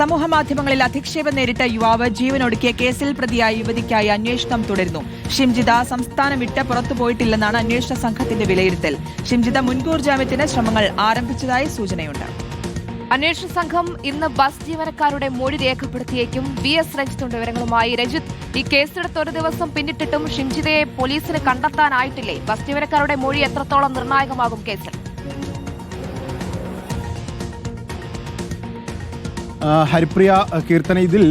സമൂഹമാധ്യമങ്ങളിൽ അധിക്ഷേപം നേരിട്ട യുവാവ് ജീവനൊടുക്കിയ കേസിൽ പ്രതിയായ യുവതിക്കായി അന്വേഷണം തുടരുന്നു. ഷിംജിത സംസ്ഥാനം വിട്ട് പുറത്തു പോയിട്ടില്ലെന്നാണ് അന്വേഷണ സംഘത്തിന്റെ വിലയിരുത്തൽ. ഷിംജിത മുൻകൂർ ജാമ്യത്തിന് ശ്രമങ്ങൾ ആരംഭിച്ചതായി സൂചനയുണ്ട്. അന്വേഷണ സംഘം ഇന്ന് ബസ് ജീവനക്കാരുടെ മൊഴി രേഖപ്പെടുത്തിയേക്കും. വി എസ് രഞ്ജിത്തുണ്ട് വിവരങ്ങളുമായി. രഞ്ജിത്ത് ഈ കേസെടുത്ത് ഒരു ദിവസം പിന്നിട്ടിട്ടും ഷിംജിതയെ പോലീസിന് കണ്ടെത്താനായിട്ടില്ലേ? ബസ് ജീവനക്കാരുടെ മൊഴി എത്രത്തോളം നിർണായകമാകും കേസിൽ? ഹരിപ്രിയ കീർത്തന. ഇതിൽ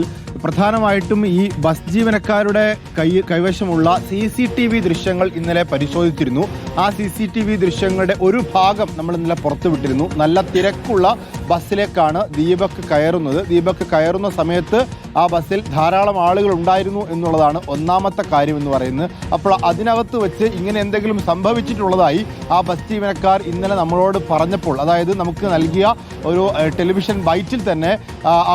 പ്രധാനമായിട്ടും ഈ ബസ് ജീവനക്കാരുടെ കൈ കൈവശമുള്ള സി സി ടി വി ദൃശ്യങ്ങൾ ഇന്നലെ പരിശോധിച്ചിരുന്നു. ആ സി സി ടി വി ദൃശ്യങ്ങളുടെ ഒരു ഭാഗം നമ്മൾ ഇന്നലെ പുറത്തുവിട്ടിരുന്നു നല്ല തിരക്കുള്ള ബസ്സിലേക്കാണ് ദീപക് കയറുന്നത്. ദീപക് കയറുന്ന സമയത്ത് ആ ബസ്സിൽ ധാരാളം ആളുകൾ ഉണ്ടായിരുന്നു എന്നുള്ളതാണ് ഒന്നാമത്തെ കാര്യം എന്ന് പറയുന്നത്. അപ്പോൾ അതിനകത്ത് വെച്ച് ഇങ്ങനെ എന്തെങ്കിലും സംഭവിച്ചിട്ടുള്ളതായി ആ ബസ് ജീവനക്കാർ ഇന്നലെ നമ്മളോട് പറഞ്ഞപ്പോൾ അതായത് നമുക്ക് നൽകിയ ഒരു ടെലിവിഷൻ ബൈറ്റിൽ തന്നെ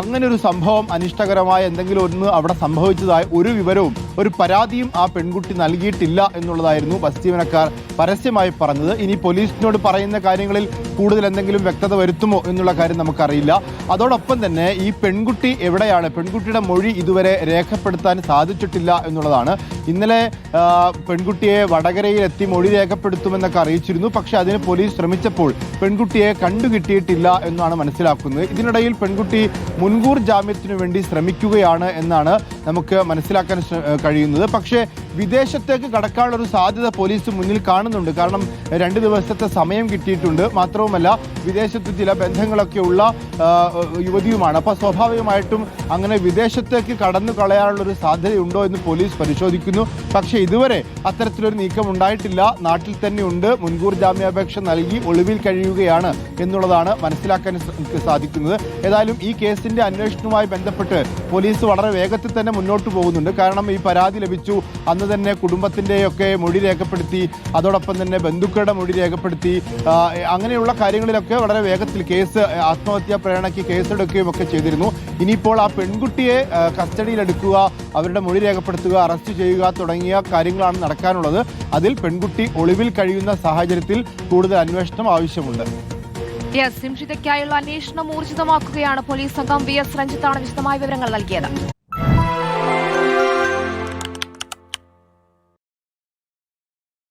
അങ്ങനെ ഒരു സംഭവം അനിഷ്ടകരമായ എന്തെങ്കിലും ഒന്ന് അവിടെ സംഭവിച്ചതായ ഒരു വിവരവും ഒരു പരാതിയും ആ പെൺകുട്ടി നൽകിയിട്ടില്ല എന്നുള്ളതായിരുന്നു ബസ് ജീവനക്കാർ പരസ്യമായി പറഞ്ഞത്. ഇനി പോലീസിനോട് പറയുന്ന കാര്യങ്ങളിൽ കൂടുതൽ എന്തെങ്കിലും വ്യക്തത വരുത്തുമോ എന്നുള്ള കാര്യം നമുക്കറിയില്ല. അതോടൊപ്പം തന്നെ ഈ പെൺകുട്ടി എവിടെയാണ്? പെൺകുട്ടിയുടെ മൊഴി ഇതുവരെ രേഖപ്പെടുത്താൻ സാധിച്ചിട്ടില്ല എന്നുള്ളതാണ്. ഇന്നലെ പെൺകുട്ടിയെ വടകരയിൽ എത്തി മൊഴി രേഖപ്പെടുത്തുമെന്നൊക്കെ അറിയിച്ചിരുന്നു. പക്ഷേ അതിന് പോലീസ് ശ്രമിച്ചപ്പോൾ പെൺകുട്ടിയെ കണ്ടുകിട്ടിയിട്ടില്ല എന്നാണ് മനസ്സിലാക്കുന്നത്. ഇതിനിടയിൽ പെൺകുട്ടി മുൻകൂർ ജാമ്യത്തിനു വേണ്ടി ശ്രമിക്കുകയാണ് എന്നാണ് നമുക്ക് മനസ്സിലാക്കാൻ കഴിയുന്നത്. പക്ഷേ വിദേശത്തേക്ക് കടക്കാനുള്ള ഒരു സാധ്യത പോലീസ് മുന്നിൽ കാണുന്നുണ്ട്. കാരണം രണ്ട് ദിവസത്തെ സമയം കിട്ടിയിട്ടുണ്ട്. മാത്രവുമല്ല വിദേശത്ത് ചില ബന്ധങ്ങളൊക്കെ ഉള്ള യുവതിയുമാണ്. അപ്പോൾ സ്വാഭാവികമായിട്ടും അങ്ങനെ വിദേശത്തേക്ക് കടന്നു കളയാനുള്ള ഒരു സാധ്യതയുണ്ടോ എന്ന് പോലീസ് പരിശോധിക്കുന്നു. പക്ഷേ ഇതുവരെ അത്തരത്തിലൊരു നീക്കം ഉണ്ടായിട്ടില്ല. നാട്ടിൽ തന്നെ ഉണ്ട്. മുൻകൂർ ജാമ്യാപേക്ഷ നൽകി ഒളിവിൽ കഴിയുകയാണ് എന്നുള്ളതാണ് മനസ്സിലാക്കാൻ സാധിക്കുന്നത്. ഏതായാലും ഈ കേസിന്റെ അന്വേഷണവുമായി ബന്ധപ്പെട്ട് പോലീസ് വളരെ വേഗത്തിൽ തന്നെ മുന്നോട്ട് പോകുന്നുണ്ട്. കാരണം ഈ പരാതി ലഭിച്ചു. അന്ന് തന്നെ കുടുംബത്തിന്റെയൊക്കെ മൊഴി രേഖപ്പെടുത്തി അതോടൊപ്പം തന്നെ ബന്ധുക്കളുടെ മൊഴി രേഖപ്പെടുത്തി അങ്ങനെയുള്ള കാര്യങ്ങളിലൊക്കെ വളരെ വേഗത്തിൽ കേസ് ആത്മഹത്യാ പ്രേരണയ്ക്ക് കേസെടുക്കുകയും ഒക്കെ ചെയ്തിരുന്നു. ഇനിയിപ്പോൾ ആ പെൺകുട്ടിയെ കസ്റ്റഡിയിലെടുക്കുക അവരുടെ മൊഴി രേഖപ്പെടുത്തുക അറസ്റ്റ് ചെയ്യുക തുടങ്ങിയ കാര്യങ്ങളാണ് നടക്കാനുള്ളത്. അതിൽ പെൺകുട്ടി ഒളിവിൽ കഴിയുന്ന സാഹചര്യത്തിൽ കൂടുതൽ അന്വേഷണം ആവശ്യമുണ്ട്. യെസ് ഷിംജിതയ്ക്കായുള്ള അന്വേഷണം ഊർജിതമാക്കുകയാണ് പോലീസ് സംഘം. വി എസ് രഞ്ജിത്താണ് വിശദമായ വിവരങ്ങൾ നൽകിയത്.